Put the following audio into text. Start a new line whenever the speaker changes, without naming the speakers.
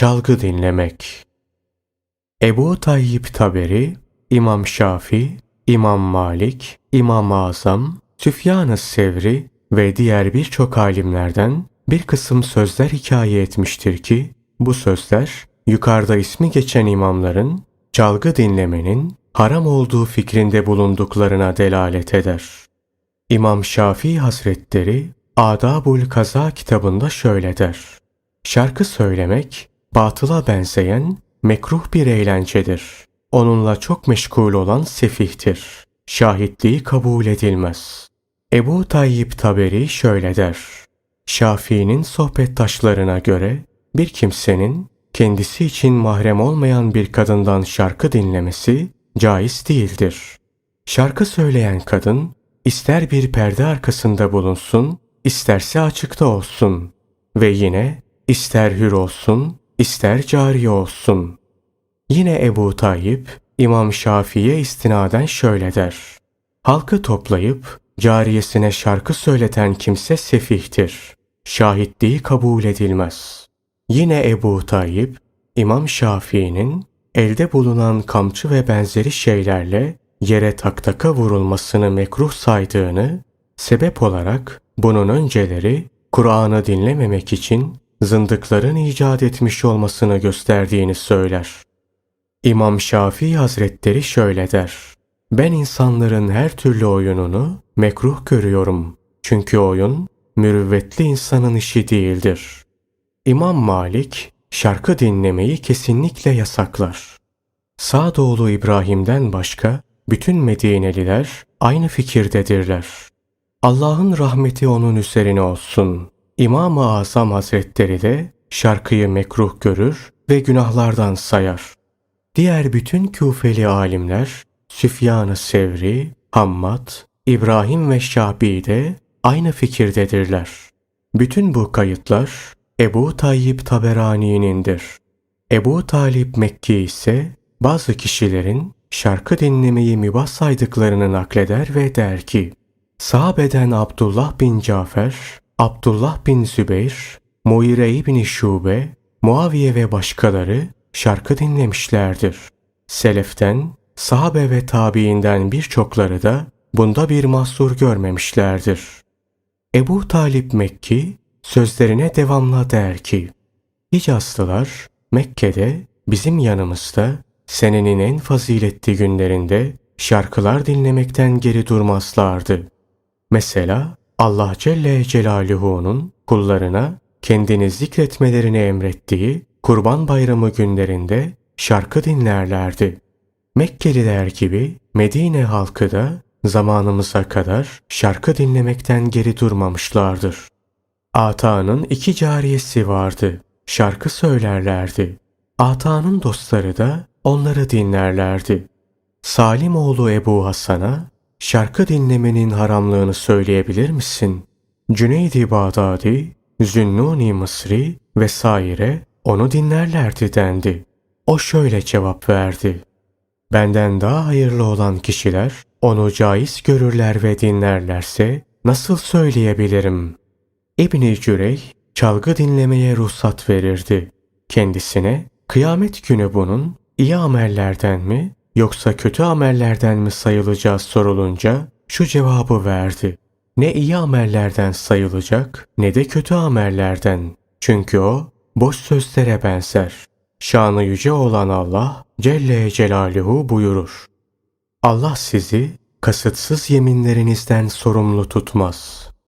Çalgı dinlemek. Ebu Tayyip Taberi, İmam Şafi, İmam Malik, İmam Azam, Süfyan-ı Sevri ve diğer birçok alimlerden bir kısım sözler hikaye etmiştir ki, bu sözler yukarıda ismi geçen imamların çalgı dinlemenin haram olduğu fikrinde bulunduklarına delalet eder. İmam Şafii Hazretleri Adabul Kaza kitabında şöyle der. Şarkı söylemek batıla benzeyen mekruh bir eğlencedir. Onunla çok meşgul olan sefihtir. Şahitliği kabul edilmez. Ebu Tayyip Taberi şöyle der. Şafii'nin sohbettaşlarına göre bir kimsenin kendisi için mahrem olmayan bir kadından şarkı dinlemesi caiz değildir. Şarkı söyleyen kadın ister bir perde arkasında bulunsun, isterse açıkta olsun ve yine ister hür olsun, ister cariye olsun. Yine Ebu Tayyip, İmam Şafii'ye istinaden şöyle der. Halkı toplayıp cariyesine şarkı söyleten kimse sefihtir. Şahitliği kabul edilmez. Yine Ebu Tayyip, İmam Şafii'nin elde bulunan kamçı ve benzeri şeylerle yere taktaka vurulmasını mekruh saydığını, sebep olarak bunun önceleri Kur'an'ı dinlememek için zındıkların icat etmiş olmasını gösterdiğini söyler. İmam Şafii Hazretleri şöyle der. Ben insanların her türlü oyununu mekruh görüyorum. Çünkü oyun mürüvvetli insanın işi değildir. İmam Malik şarkı dinlemeyi kesinlikle yasaklar. Sağdoğulu İbrahim'den başka bütün Medineliler aynı fikirdedirler. Allah'ın rahmeti onun üzerine olsun. İmam-ı Azam Hazretleri de şarkıyı mekruh görür ve günahlardan sayar. Diğer bütün Küfeli alimler Süfyan-ı Sevri, Hammad, İbrahim ve Şabi de aynı fikirdedirler. Bütün bu kayıtlar Ebu Tayyip Taberani'nindir. Ebu Talip Mekki ise bazı kişilerin şarkı dinlemeyi mübah saydıklarını nakleder ve der ki, Sahabeden Abdullah bin Cafer, Abdullah bin Zübeyr, Muire bin Şube, Muaviye ve başkaları şarkı dinlemişlerdir. Seleften, sahabe ve tabiinden birçokları da bunda bir mahsur görmemişlerdir. Ebu Talip Mekki sözlerine devamla der ki, Hicazlılar Mekke'de bizim yanımızda senenin en faziletli günlerinde şarkılar dinlemekten geri durmazlardı. Mesela Allah Celle Celaluhu'nun kullarına kendini zikretmelerini emrettiği Kurban Bayramı günlerinde şarkı dinlerlerdi. Mekkeliler gibi Medine halkı da zamanımıza kadar şarkı dinlemekten geri durmamışlardır. Ata'nın iki cariyesi vardı. Şarkı söylerlerdi. Ata'nın dostları da onları dinlerlerdi. Salim oğlu Ebu Hasan'a şarkı dinlemenin haramlığını söyleyebilir misin? Cüneydi Bağdadi, Zünnuni Mısri vesaire onu dinlerlerdi dendi. O şöyle cevap verdi. Benden daha hayırlı olan kişiler onu caiz görürler ve dinlerlerse nasıl söyleyebilirim? İbni Cürey çalgı dinlemeye ruhsat verirdi. Kendisine kıyamet günü bunun iyi amellerden mi yoksa kötü amellerden mi sayılacağı sorulunca şu cevabı verdi. Ne iyi amellerden sayılacak ne de kötü amellerden. Çünkü o boş sözlere benzer. Şanı yüce olan Allah Celle Celaluhu buyurur. Allah sizi kasıtsız yeminlerinizden sorumlu tutmaz.